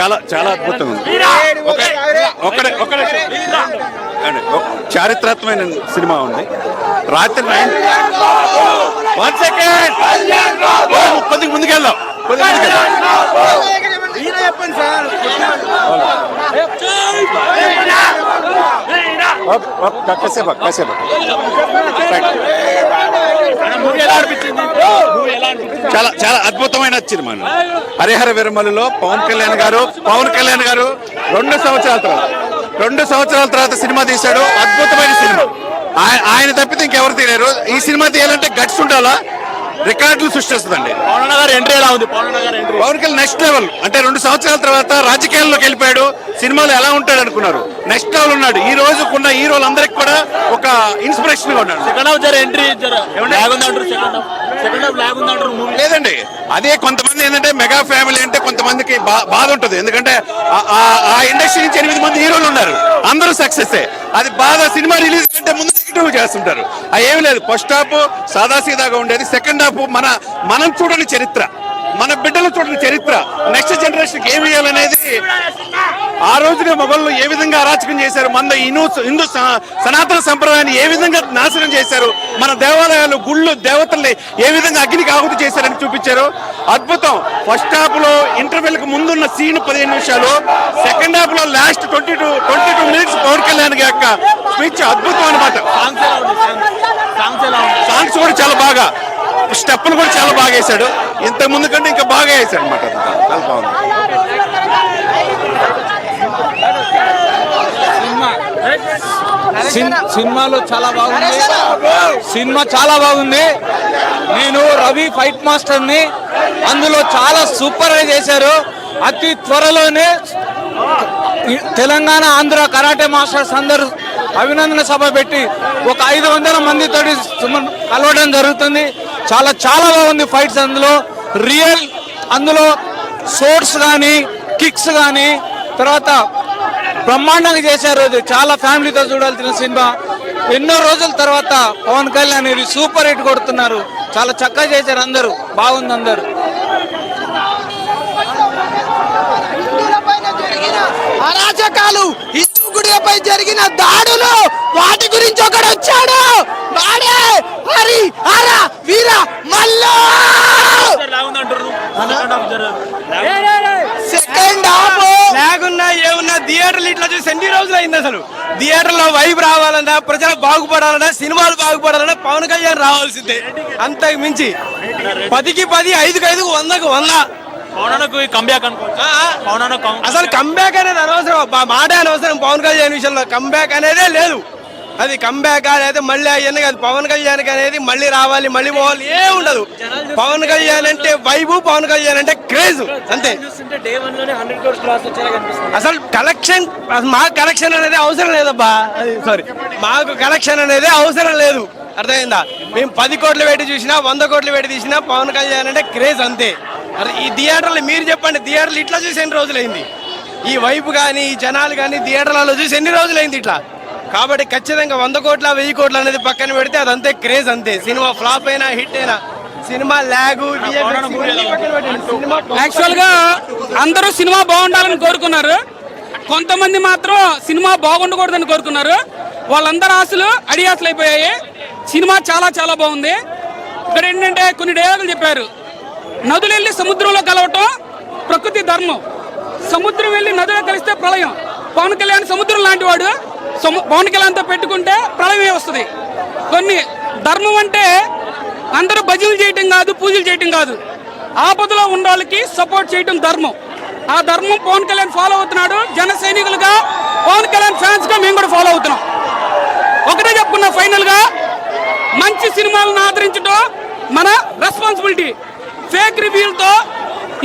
చాలా చాలా అద్భుతంగా ఉంది ఒక- ఒకడే ఒక అండి, ఒక చారిత్రాత్మకమైన సినిమా ఉంది. రాత్రి నైన్ వన్ సెకండ్ కొద్దిగా ముందుకెళ్దాం. కొద్దిగా ముందుకెళ్దాం. కాసేపు చాలా చాలా అద్భుతమైన సినిమా హరిహర విరమలలో పవన్ కళ్యాణ్ గారు పవన్ కళ్యాణ్ గారు రెండు సంవత్సరాల తర్వాత రెండు సంవత్సరాల తర్వాత సినిమా తీశాడు. అద్భుతమైన సినిమా. ఆయన తప్పితే ఇంకెవరు తీయలేరు. ఈ సినిమా తీయాలంటే గట్స్ ఉండాలా? రికార్డులు సృష్టిస్తుందండి పవన్ గారు ఎంట్రీ ఎలా ఉంది? పవన్ గారు entry Pawan Kalyan next level అంటే రెండు సంవత్సరాల తర్వాత రాజకీయాల్లోకి వెళ్ళిపోయాడు సినిమాలు ఎలా ఉంటాడు అనుకున్నారు. నెక్స్ట్ లెవెల్ ఉన్నాడు. ఈ రోజుకున్న హీరోలు అందరికి కూడా ఒక ఇన్స్పిరేషన్గా ఉన్నాడు. సెకండ్ హాఫ్ జర ఎంట్రీ జర సెకండ్ హాఫ్. లేదండి. అదే కొంతమంది ఏంటంటే మెగా ఫ్యామిలీ అంటే కొంతమందికి బా- బాధ ఉంటుంది. ఎందుకంటే ఆ- ఆ ఇండస్ట్రీ నుంచి ఎనిమిది మంది హీరోలు ఉన్నారు. అందరూ సక్సెస్ అది బాధ సినిమా రిలీజ్ కంటే ముందు నెగిటివ్ చేస్తుంటారు. అది ఏమి లేదు. ఫస్ట్ హాఫ్ సాదాసీదాగా ఉండేది. సెకండ్ హాఫ్ మన మనం చూడని చరిత్ర. మన బిడ్డలు చూడని చరిత్ర నెక్స్ట్ జనరేషన్ ఏమి ఇవ్వాలనేది ఆ రోజున మొఘళ్ళు ఏ విధంగా అరాచకం చేశారు మన హిందూ హిందూ సనాతన సంప్రదాయాన్ని ఏ విధంగా నాశనం చేశారు మన దేవాలయాలు గుళ్ళు దేవతల్ని ఏ విధంగా అగ్నికి ఆహుతి చేశారని చూపించారు. అద్భుతం. ఫస్ట్ హాఫ్లో ఇంటర్వెల్కు ముందున్న సీన్ పదిహేను నిమిషాలు. సెకండ్ హాఫ్లో last twenty two twenty two minutes Pawan Kalyan యొక్క స్పీచ్ అద్భుతం అనమాట సాంగ్స్ కూడా చాలా బాగా స్టెప్పులు కూడా చాలా బాగా వేశాడు. ఇంత ముందు వేశాడు అనమాట చాలా బాగుంది. సిన్- సినిమాలో చాలా బాగుంది. సినిమా చాలా బాగుంది. నేను రవి ఫైట్ మాస్టర్ని అందులో చాలా సూపర్గా చేశారు. అతి త్వరలోనే తెలంగాణ ఆంధ్ర కరాటే మాస్టర్స్ అందరూ అభినందన సభ పెట్టి ఒక ఐదు వందల మందితో కలవడం జరుగుతుంది. చాలా చాలా బాగుంది ఫైట్స్ అందులో. రియల్ అందులో సోర్స్ కానీ కిక్స్ కానీ తర్వాత బ్రహ్మాండంగా చేశారు అది చాలా ఫ్యామిలీతో చూడాల్సిన సినిమా. ఎన్నో రోజుల తర్వాత పవన్ కళ్యాణ్ ఇది సూపర్ హిట్ కొడుతున్నారు. చాలా చక్కగా చేశారు అందరూ. బాగుంది అందరూ. అరాచకాలు హిందూ గుడిపై జరిగిన దాడులు వాటి గురించి ఒకడు వచ్చాడు. వాడే హరి హర వీర మల్లా! సెకండ్ హాఫ్ జర సెకండ్ హాఫ్ లేకున్నా ఏమున్నా థియేటర్లు ఇట్లా చూసి ఎన్ని రోజులు అయింది అసలు? థియేటర్లో వైబ్ రావాలన్నా ప్రజలు బాగుపడాలన్నా సినిమాలు బాగుపడాలన్నా పవన్ కళ్యాణ్ రావాల్సిందే. అంతకు మించి పదికి పది ఐదుకి ఐదుకు వందకు వంద. కంబ్యాక్ అసలు కంబ్యాక్ అనేది అనవసరం. బా- మాటే అనవసరం పవన్ కళ్యాణ్ విషయంలో. కంబ్యాక్ అనేదే లేదు. అది కంబ్యాక్ అనేది మళ్ళీ అవన్నీ కాదు. పవన్ కళ్యాణ్ అనేది మళ్ళీ రావాలి మళ్ళీ పోవాలి ఏ ఉండదు. పవన్ కళ్యాణ్ అంటే వైబు పవన్ కళ్యాణ్ అంటే క్రేజ్ అంతే. అసలు కలెక్షన్ మాకు కలెక్షన్ అనేది అవసరం లేదబ్బా. అది సారీ మాకు కలెక్షన్ అనేది అవసరం లేదు. అర్థమైందా? మేము పది కోట్లు పెట్టి చూసినా వంద కోట్లు పెట్టి తీసినా పవన్ కళ్యాణ్ అంటే క్రేజ్ అంతే. అరే ఈ థియేటర్లు మీరు చెప్పండి థియేటర్లు ఇట్లా చూసి ఎన్ని రోజులైంది? ఈ వైపు కానీ ఈ జనాలు కానీ థియేటర్లలో చూసి ఎన్ని రోజులైంది ఇట్లా? కాబట్టి ఖచ్చితంగా వంద కోట్ల వెయ్యి కోట్లు అనేది పక్కన పెడితే అదంతే క్రేజ్ అంతే. సినిమా ఫ్లాప్ అయినా హిట్ అయినా. సినిమా ల్యాగ్ సినిమా యాక్చువల్గా అందరూ సినిమా బాగుండాలని కోరుకున్నారు. కొంతమంది మాత్రం సినిమా బాగుండకూడదని కోరుకున్నారు. వాళ్ళందరి ఆశలు అడియాసలు అయిపోయాయి. సినిమా చాలా చాలా బాగుంది. ఇక్కడ ఏంటంటే కొన్ని డైలాగులు చెప్పారు. నదులు వెళ్ళి సముద్రంలో కలవటం ప్రకృతి ధర్మం. సముద్రం వెళ్ళి నదిలో కలిస్తే ప్రళయం. పవన్ కళ్యాణ్ సముద్రం లాంటి వాడు. పవన్ కళ్యాణ్తో పెట్టుకుంటే ప్రళయమే వస్తుంది. కొన్ని ధర్మం అంటే అందరూ భజనలు చేయటం కాదు పూజలు చేయటం కాదు. ఆపదలో ఉన్న వాళ్ళకి సపోర్ట్ చేయటం ధర్మం. ఆ ధర్మం పవన్ కళ్యాణ్ ఫాలో అవుతున్నాడు. జన సైనికులుగా పవన్ కళ్యాణ్ ఫ్యాన్స్గా మేము కూడా ఫాలో అవుతున్నాం. ఒకటే చెప్పుకున్నా ఫైనల్గా మంచి సినిమాలను ఆదరించడం మన రెస్పాన్సిబిలిటీ ఫేక్ రివ్యూలతో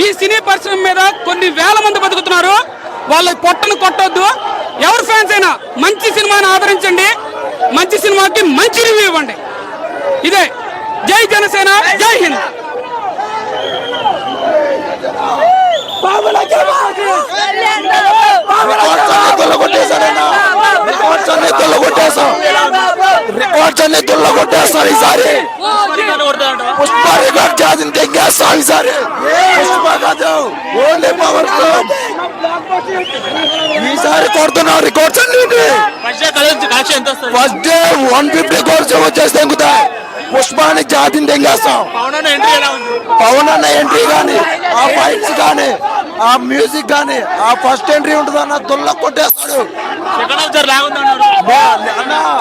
ఈ సినీ పరిశ్రమ మీద కొన్ని వేల మంది బతుకుతున్నారు. వాళ్ళ పొట్టను కొట్టొద్దు. ఎవరు ఫ్యాన్స్ అయినా మంచి సినిమాని ఆదరించండి. మంచి సినిమాకి మంచి రివ్యూ ఇవ్వండి. ఇదే జై జనసేన జై హింద్. రికార్డ్స్ అన్ని తొలగొట్టేశారన్నా రికార్డ్స్ అన్ని తొలగొట్టేశాం ఈసారి పుష్ప రికార్డ్ చేసింది తెంగేస్తాం ఈసారి పుష్ప కాదు ఓన్లీ పవర్ ఈసారి కొడుతున్నాం రికార్డ్స్ అన్ని first day one fifty crores వచ్చేసి తెంగుతాయి పుష్పాన్ని జాతిని తెంగేస్తాం పవన్ అన్న ఎంట్రీ కానీ ఆ ఫైట్స్ కానీ ఆ మ్యూజిక్ కానీ ఆ ఫస్ట్ ఎంట్రీ ఉంటుంది అన్న దుల్ల కొట్టేస్తాడు.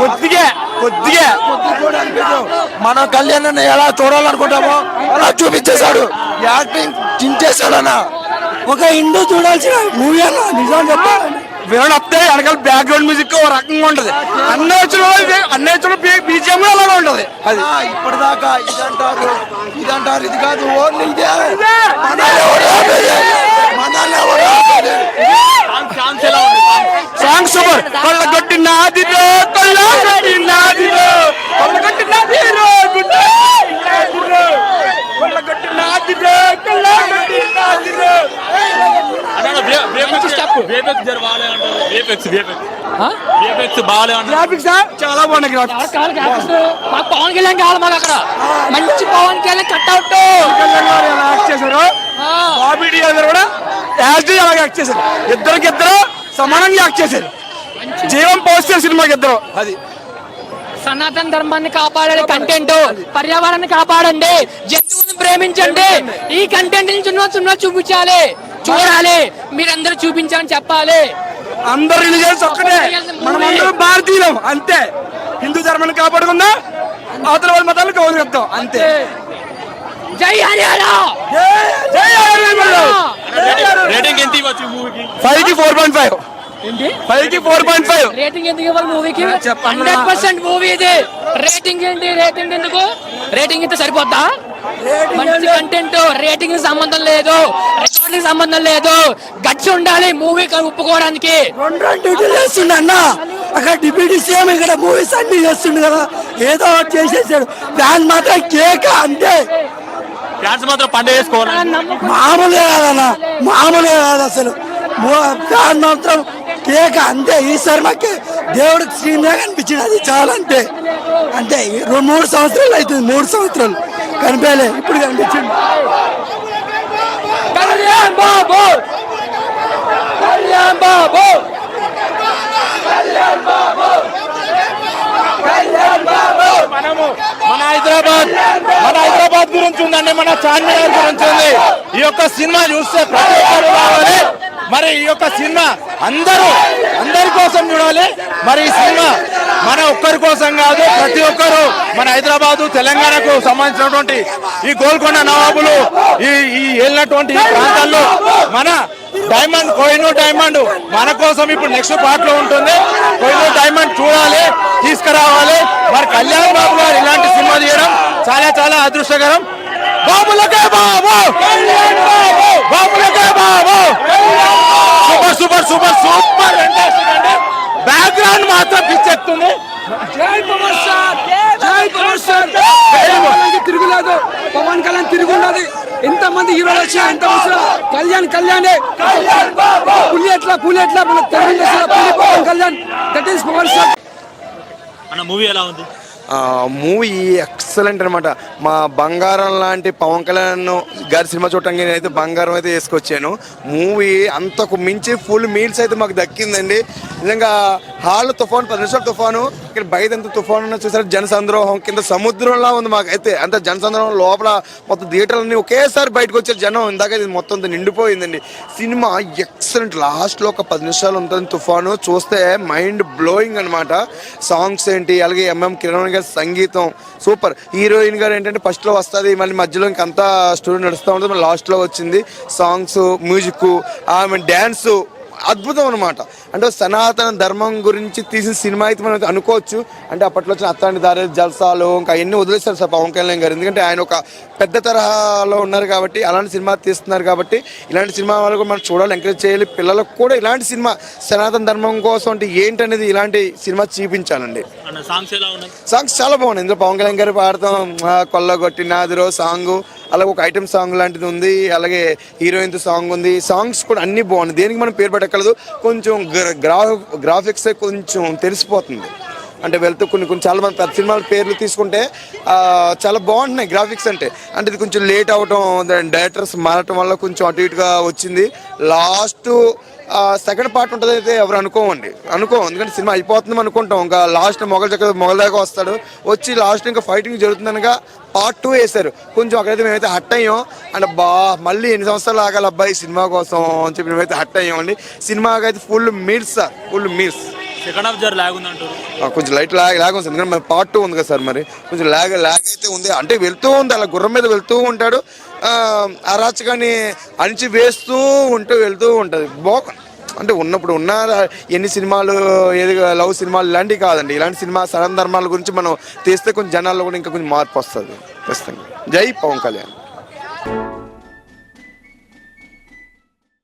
కొద్దిగా కొద్దిగా. కూడా అనిపించదు మనం కళ్యాణ్ అన్న ఎలా చూడాలనుకుంటామో అలా చూపించేశాడు. యాక్టింగ్ చించేశాడు అన్న ఒక హిందూ చూడాల్సిన మూవీ అన్న నిజం చెప్పాలండి వినడం వస్తే వెనకాల బ్యాక్గ్రౌండ్ మ్యూజిక్ ఒక రకంగా ఉంటది. అన్ని వచ్చిన అన్ని వచ్చిన బీజిఎం అలాగే ఉంటది. అది. ఇప్పటిదాకా ఇదంటారు ఇదంటారు. ఇది కాదు ఓన్లీ ఇదే మనల్ని ఎవరు ఆపేది? మనల్ని ఎవరు ఆపేది? ఛాన్స్ ఎలా ఉంది సాంగ్ సూపర్ కొల్ల కొట్టి నాదిరో కొల్ల కొట్టి నాదిరో కొల్ల కొట్టి నాదిరో గుడ్డ నాదిరో కొల్ల కొట్టి నాదిరో కొల్ల కొట్టి నాదిరో వేపెక్స్ జర బాగాలే అంటారు వేపెక్స్ వేపెక్స్ బాగాలే గ్రాఫిక్స్ చాలా బాగున్నాయి గ్రాఫిక్స్ మాకు పవన్ కళ్యాణ్ కావాలి మాకు అక్కడ. మంచి పవన్ కళ్యాణ్ కట్అవుట్ యాక్ట్ చేశారు బాబీ డి గారు కూడా యాజ్ అలాగే యాక్ట్ చేశారు. ఇద్దరికి ఇద్దరు సమానంగా యాక్ట్ చేశారు. జీవం పోస్తారు సినిమాకి ఇద్దరు. అది. సనాతన ధర్మాన్ని కాపాడే కంటెంట్ పర్యావరణాన్ని కాపాడండి. జంతువులను ప్రేమించండి. ఈ కంటెంట్ నుంచి చూపించాలి. చూడాలి. మీరందరూ చూపించాలని చెప్పాలి. అందరు రిలీజియన్స్ ఒక్కటే. మనం అందరం భారతీయులం అంతే. హిందూ ధర్మాన్ని కాపాడుకుందాం? అవతల వాళ్ళ మతాలను గౌరవిద్దాం అంతే. జై హరియాణ జై రేటింగ్ ఎంత ఇవ్వచ్చు మూవీకి ఫైవ్కి? Four point five. ఫైవ్కి ఫోర్ పాయింట్ ఫైవ్. రేటింగ్ ఎందుకు ఇవ్వాలి మూవీకి చెప్పండి. హండ్రెడ్ పర్సెంట్ మూవీ ఇది. రేటింగ్ ఏంటి? రేటింగ్ ఎందుకు? రేటింగ్ ఇంత సరిపోద్దా? మంచి కంటెంట్ రేటింగ్ సంబంధం లేదు. రికార్డింగ్ సంబంధం లేదు. గట్స్ ఉండాలి మూవీ ఒప్పుకోవడానికి. రెండు రెండు డ్యూటీలు చేస్తుండ అన్న. అక్కడ డిప్యూటీ సీఎం ఇక్కడ మూవీస్ అన్ని చేస్తుండు కదా. ఏదో ఒకటి చేసేసాడు. ఫ్యాన్ మాత్రం కేక్ అంతే. ఫ్యాన్స్ మాత్రం పండుగ చేసుకోవాలి? మామూలుగా కాదన్న. మామూలుగా కాదు అసలు. ఫ్యాన్ మాత్రం కేక అంతే ఈ శర్మకి దేవుడికి శ్రీనిగా కనిపించింది అది చాలా అంతే. అంతే రెండు మూడు సంవత్సరాలు అవుతుంది మూడు సంవత్సరాలు. కనిపించలే ఇప్పుడు కనిపించింది. కళ్యాణ్ బాబు! కళ్యాణ్ బాబు! మన హైదరాబాద్ మన హైదరాబాద్ గురించి ఉందండి మన చార్మినార్ గురించి ఉంది ఈ యొక్క సినిమా చూస్తే ప్రతి ఒక్కరు రావాలి మరి ఈ యొక్క సినిమా అందరూ అందరి కోసం చూడాలి. మరి ఈ సినిమా మన ఒక్కరి కోసం కాదు ప్రతి ఒక్కరు మన హైదరాబాదు తెలంగాణకు సంబంధించినటువంటి ఈ గోల్కొండ నవాబులు ఈ ఈ వెళ్ళినటువంటి ప్రాంతాల్లో మన డైమండ్ కోహినూర్ డైమండ్ మన కోసం ఇప్పుడు నెక్స్ట్ పార్ట్లో ఉంటుంది. కోహినూర్ డైమండ్ చూడాలి తీసుకురావాలి. మరి కళ్యాణ్ బాబు గారు ఇలాంటి సినిమా తీయడం చాలా చాలా అదృష్టకరం. బాబులకే బాబు! బాబులకే బాబు! Super super super super background మాత్రం జై జై పవర్ స్టార్ తిరుగులేదు. పవన్ కళ్యాణ్ తిరుగున్నది ఎంత మంది హీరోలు వచ్చినా ఎంత వచ్చినా కళ్యాణ్ కళ్యాణే. పులి ఎట్లా పులి ఎట్లా? మన Telugu Pawan Kalyan. That is power star అన్న మూవీ ఎలా ఉంది? మూవీ ఎక్సలెంట్ అనమాట మా బంగారం లాంటి పవన్ కళ్యాణ్ గారి సినిమా చూడటానికి నేనైతే బంగారం అయితే వేసుకొచ్చాను మూవీ అంతకు మించి ఫుల్ మీల్స్ అయితే మాకు దక్కిందండి. నిజంగా హాల్ తుఫాను పది నిమిషాలు తుఫాను ఇక్కడ బయట ఎంత తుఫాను చూసారు జనసంద్రోహం కింద సముద్రంలా ఉంది మాకైతే అంత జనసంద్రోహం లోపల మొత్తం థియేటర్లన్నీ ఒకేసారి బయటకు వచ్చే జనం ఇందాక ఇది మొత్తం నిండిపోయిందండి. Cinema excellent. లాస్ట్లో ఒక పది నిమిషాలు ఉంటుంది తుఫాను. చూస్తే మైండ్ బ్లోయింగ్ అనమాట సాంగ్స్ ఏంటి అలాగే ఎంఎం కిరణ్ సంగీతం సూపర్. హీరోయిన్ గారు ఏంటంటే ఫస్ట్లో వస్తుంది మళ్ళీ మధ్యలో ఇంకంతా స్టోరీ నడుస్తూ ఉంటుంది. మళ్ళీ లాస్ట్లో వచ్చింది సాంగ్స్ మ్యూజిక్ ఆమె డ్యాన్స్ అద్భుతం అనమాట అంటే సనాతన ధర్మం గురించి తీసిన సినిమా అయితే మనం అనుకోవచ్చు. అంటే అప్పట్లో వచ్చిన అత్తాంటి దారి జల్సాలు ఇంకా అవన్నీ వదిలేస్తారు సార్ పవన్ కళ్యాణ్ గారు. ఎందుకంటే ఆయన ఒక పెద్ద తరహాలో ఉన్నారు కాబట్టి అలాంటి సినిమా తీస్తున్నారు కాబట్టి ఇలాంటి సినిమా వాళ్ళు మనం చూడాలి ఎంకరేజ్ చేయాలి. పిల్లలకు కూడా ఇలాంటి సినిమా సనాతన ధర్మం కోసం అంటే ఏంటనేది ఇలాంటి సినిమా చూపించాలండి. సాంగ్స్ ఎలా ఉన్నాయి? సాంగ్స్ చాలా బాగున్నాయి. ఇందులో పవన్ కళ్యాణ్ గారు పాడతాం కొల్లగొట్టి నాదిరో సాంగ్ అలాగే ఒక ఐటమ్ సాంగ్ లాంటిది ఉంది అలాగే హీరోయిన్ సాంగ్ ఉంది. సాంగ్స్ కూడా అన్ని బాగుంది దేనికి మనం పేరు పెట్టగలదు కొంచెం గ్రా గ్రాఫిక్స్ కొంచెం తెలిసిపోతుంది. అంటే వెళ్తూ కొన్ని కొన్ని చాలా మంది పెద్ద సినిమాల పేర్లు తీసుకుంటే చాలా బాగుంటున్నాయి గ్రాఫిక్స్ అంటే. అంటే ఇది కొంచెం లేట్ అవటం డైరెక్టర్స్ మారటం వల్ల కొంచెం అటు ఇటుగా వచ్చింది. లాస్ట్ సెకండ్ పార్ట్ ఉంటుంది అయితే ఎవరు అనుకోమండి. అనుకో ఎందుకంటే సినిమా అయిపోతుంది అనుకుంటాం. ఇంకా లాస్ట్ మొగల్ చక్ర మొగల్ దాకా వస్తాడు. వచ్చి లాస్ట్ ఇంకా ఫైటింగ్ జరుగుతుందనగా పార్ట్ టూ వేశారు. కొంచెం అక్కడైతే మేమైతే హట్ అయ్యాం. అంటే బా మళ్ళీ ఎన్ని సంవత్సరాలు ఆగాలి అబ్బాయి సినిమా కోసం అని చెప్పి మేమైతే హట్ అయ్యామండి. సినిమాకి అయితే full meals sir full meals second half జర లాగ్ ఉంది అంటారు కొంచెం లైట్ లాగ్ లాగ్ ఉంది ఎందుకంటే పార్ట్ టూ ఉంది కదా సార్ మరి. కొంచెం లాగ్ లాగ్ అయితే ఉంది. అంటే వెళ్తూ ఉంది అలా గుర్రం మీద వెళ్తూ ఉంటాడు. ఆ, రాచకాన్ని అణిచి వేస్తూ ఉంటూ వెళ్తూ ఉంటుంది. బాగుంది అంటే ఉన్నప్పుడు ఉన్న ఎన్ని సినిమాలు ఏది లవ్ సినిమాలు ఇలాంటివి కాదండి. ఇలాంటి సినిమా సరణ ధర్మాల గురించి మనం తీస్తే కొంచెం జనాల్లో కూడా ఇంకా కొంచెం మార్పు వస్తుంది. ఖచ్చితంగా. జై పవన్ కళ్యాణ్.